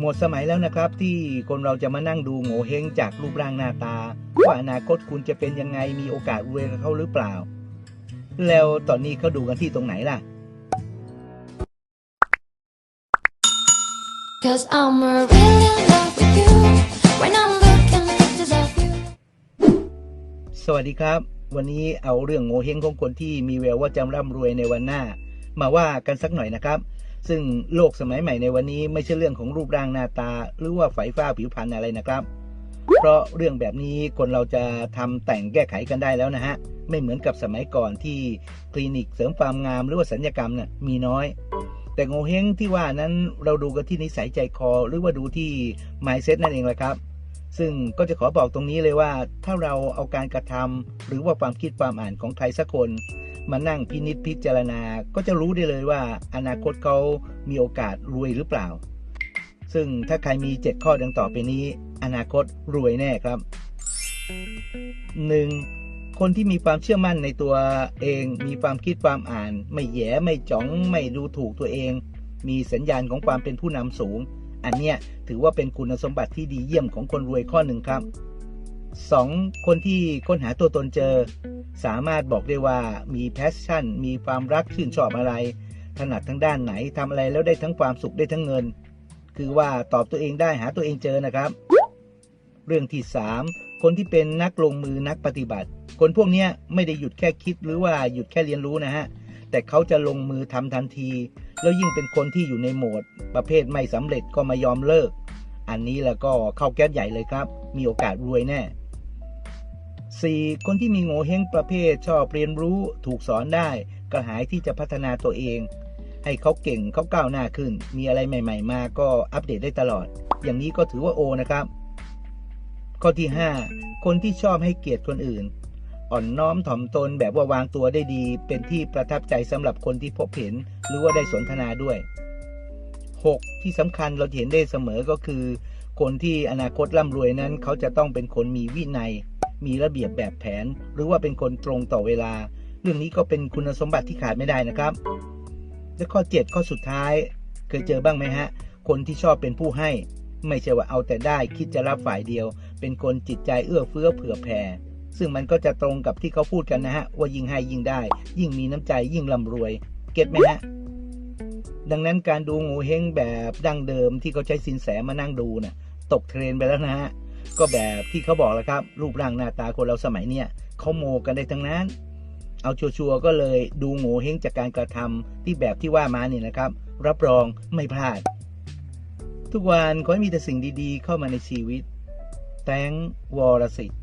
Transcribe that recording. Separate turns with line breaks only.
หมดสมัยแล้วนะครับ ที่คนเราจะมานั่งดูโง่เฮงจากรูปร่างหน้าตา ว่าอนาคตคุณจะเป็นยังไงมีโอกาสรวยกับเขาหรือเปล่า แล้วตอนนี้เขาดูกันที่ตรงไหนล่ะ
Cause I'm really in love with you when I'm looking at pictures of you.
สวัสดีครับ วันนี้เอาเรื่องโง่เฮงของคนที่มีแววว่าจะร่ำรวยในวันหน้า มาว่ากันสักหน่อยนะครับ ซึ่งโลกสมัยใหม่ในวันนี้ไม่ใช่เรื่องของรูปร่างหน้าตา หรือว่าไฝฟ้าผิวพรรณอะไรนะครับ เพราะเรื่องแบบนี้คนเราจะทำแต่งแก้ไขกันได้แล้วนะฮะ ไม่เหมือนกับสมัยก่อนที่คลินิกเสริมความงามหรือว่าสัญญกรรมเนี่ยมีน้อย แต่โงเฮงที่ว่านั้นเราดูกันที่นิสัยใจคอ หรือว่าดูที่ mindset นั่นเองแหละครับซึ่งก็จะขอบอกตรงนี้เลยว่าถ้าเราเอาการกระทำหรือว่าความคิดความอ่านของใครสักคน มานั่งพินิจพิจารณาก็จะรู้ได้เลยว่า อนาคตเขามีโอกาสรวยหรือเปล่า ซึ่งถ้าใครมี 7 ข้อดังต่อไปนี้ อนาคตรวยแน่ครับ 1. คนที่มีความเชื่อมั่นในตัวเอง มีความคิดความอ่าน ไม่แหยไม่จ้องไม่ดูถูกตัวเอง มีสัญญาณของความเป็นผู้นำสูง อันเนี้ยถือว่าเป็นคุณสมบัติที่ดีเยี่ยมของคนรวยข้อหนึ่งครับ 2. คนที่ค้นหาตัวตนเจอ สามารถบอกได้ว่ามีแพชชั่น มีความรักชื่นชอบอะไร ถนัดทั้งด้านไหนทำอะไรแล้วได้ทั้งความสุขได้ทั้งเงิน คือว่าตอบตัวเองได้หาตัวเองเจอนะครับ เรื่องที่ 3 คนที่เป็นนักลงมือนักปฏิบัติ คนพวกนี้ไม่ได้หยุดแค่คิดหรือว่าหยุดแค่เรียนรู้นะฮะ แต่เขาจะลงมือทำทันที แล้วยิ่งเป็นคนที่อยู่ในโหมด ประเภทไม่สำเร็จก็ไม่ยอมเลิก อันนี้แล้วก็เข้าแก๊สใหญ่เลยครับ มีโอกาสรวยแน่ 4. คนที่มีโง่เฮงประเภทชอบเรียนรู้ถูกสอนได้ กระหายที่จะพัฒนาตัวเอง ให้เขาเก่งเขาก้าวหน้าขึ้น มีอะไรใหม่ ๆ มาก็อัปเดตได้ตลอด อย่างนี้ก็ถือว่าโอนะครับ ข้อที่ 5 คนที่ชอบให้เกียรติคนอื่น อ่อนน้อมถ่อมตนแบบว่าวางตัวได้ดี เป็นที่ประทับใจสำหรับคนที่พบเห็น หรือว่าได้สนทนาด้วย 6. ที่สำคัญเราเห็นได้เสมอก็คือ คนที่อนาคตร่ำรวยนั้น เขาจะต้องเป็นคนมีวินัย มีระเบียบแบบแผน หรือว่าเป็นคนตรงต่อเวลา เรื่องนี้ก็เป็นคุณสมบัติที่ขาดไม่ได้นะครับ และข้อ 7 ข้อสุดท้าย เคยเจอบ้างไหมฮะ คนที่ชอบเป็นผู้ให้ ไม่ใช่ว่าเอาแต่ได้คิดจะรับฝ่ายเดียว เป็นคนจิตใจเอื้อเฟื้อเผื่อแผ่ซึ่งมันก็จะตรงกับที่เขาพูดกันนะฮะ ว่ายิ่งให้ยิ่งได้ ยิ่งมีน้ำใจยิ่งร่ำรวย เก็ตไหมฮะดังนั้นการดูงูเฮงแบบดั้งเดิมที่เขาใช้สินแสมานั่งดูนะ่ะ ตกเทรนไปแล้วนะฮะ ก็แบบที่เขาบอกแล้วครับ รูปร่างหน้าตาคนเราสมัยเนี้ยเขาโมกันได้ทั้งนั้น เอาชัวร์ๆก็เลยดูโง่เฮงจากการกระทำที่แบบที่ว่ามานี่นะครับ รับรองไม่พลาด ทุกวันขอให้มีแต่สิ่งดีๆ เข้ามาในชีวิต แตงวรสิทธิ์